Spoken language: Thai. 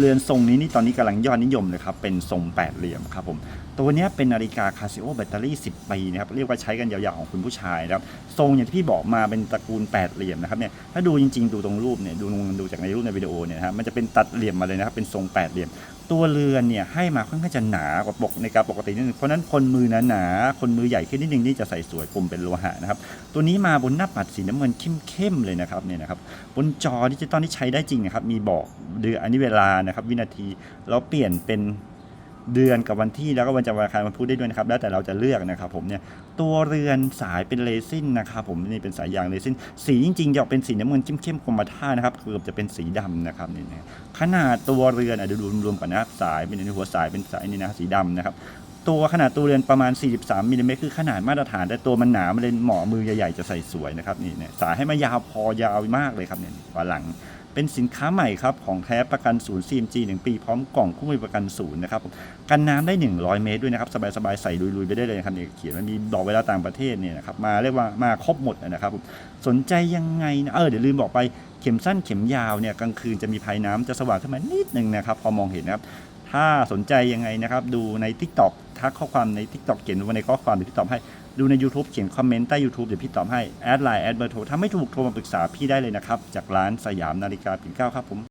เรือนทรงนี้นี่ตอนนี้กำลังยอดนิยมเลยครับ เป็นทรงแปดเหลี่ยมครับผมตัวนี้เป็นนาฬิกาคาซิโอแบตเตอรี่ 10 ปีนะครับเรียกว่าใช้กันยาวๆของคุณผู้ชายนะครับทรงอย่างที่พี่บอกมาเป็นตระกูลแปดเหลี่ยมนะครับเนี่ยถ้าดูจริงๆดูตรงรูปเนี่ยดูดูจากในรูปในวิดีโอเนี่ยนะครับมันจะเป็นตัดเหลี่ยมมาเลยนะครับเป็นทรงแปดเหลี่ยม ตัวเรือนเนี่ยให้มาค่อนข้างจะหนากว่าปกในการปกตินิดนึงเพราะนั้นคนมือหนาๆคนมือใหญ่ขึ้นนิดนึงนี่จะใส่สวยกลมเป็นโลหะนะครับตัวนี้มาบนหน้าปัดสีน้ำเงินเข้มๆเลยนะครับเนี่ยนะครับบนจอดิจิตอลที่ใช้ได้จริงนะครับมีบอกเดือนอันนี้เวลานะครับวินาทีแล้วเปลี่ยนเป็น เดือนกับวันที่แล้วก็วันจันทร์วันอังคารวันพุธได้ด้วยนะครับ แล้วแต่เราจะเลือกนะครับผมเนี่ยตัวเรือนสายเป็นเรซินนะครับผมนี่เป็นสายยางเรซินสีจริงๆจะออกเป็นสีน้ำเงินเข้มๆคมมาท่านะครับเกือบจะเป็นสีดำนะครับนี่นะขนาดตัวเรือนอะเดี๋ยวดูรวมๆก่อนนะครับสายเป็นในหัวสายเป็นสายนี่นะสีดำนะครับตัวขนาดตัวเรือนประมาณ 43มิลลิเมตรคือขนาดมาตรฐาน แต่ตัวมันหนามันเลยเหมาะมือใหญ่ๆจะใส่สวยนะครับนี่เนี่ยสายให้มายาวพอยาวมากเลยครับเนี่ยฝาหลัง เป็นสินค้าใหม่ครับของแท้ประกันศูนย์ CMG 1 ปีพร้อมกล่องคู่มือประกันศูนย์นะครับกันน้ำได้ 100 เมตรด้วยนะครับสบายๆใส่ลุยๆไปได้เลยครับเนี่ยเขียนมันมีบอกเวลาต่างประเทศเนี่ยนะครับมาเรียกว่ามาครบหมดนะครับ สนใจยังไงนะเออเดี๋ยวลืมบอกไปเข็มสั้นเข็มยาวเนี่ยกลางคืนจะมีภายน้ำจะสว่างขึ้นมานิดนึงนะครับพอมองเห็นนะครับถ้าสนใจยังไงนะครับดูใน Tik t o อกทักข้อความใน Tik t o อกเขียนไว้ในข้อความเดี๋ยวพี่ตอบให้ ดูใน YouTube เขียนคอมเมนต์ใต้ YouTube เดี๋ยวพี่ตอบให้ แอดไลน์แอดเบอร์โทรถ้าไม่ถูกโทรมาปรึกษาพี่ได้เลยนะครับ จากร้านสยามนาฬิกาปิ่นเกล้าครับผม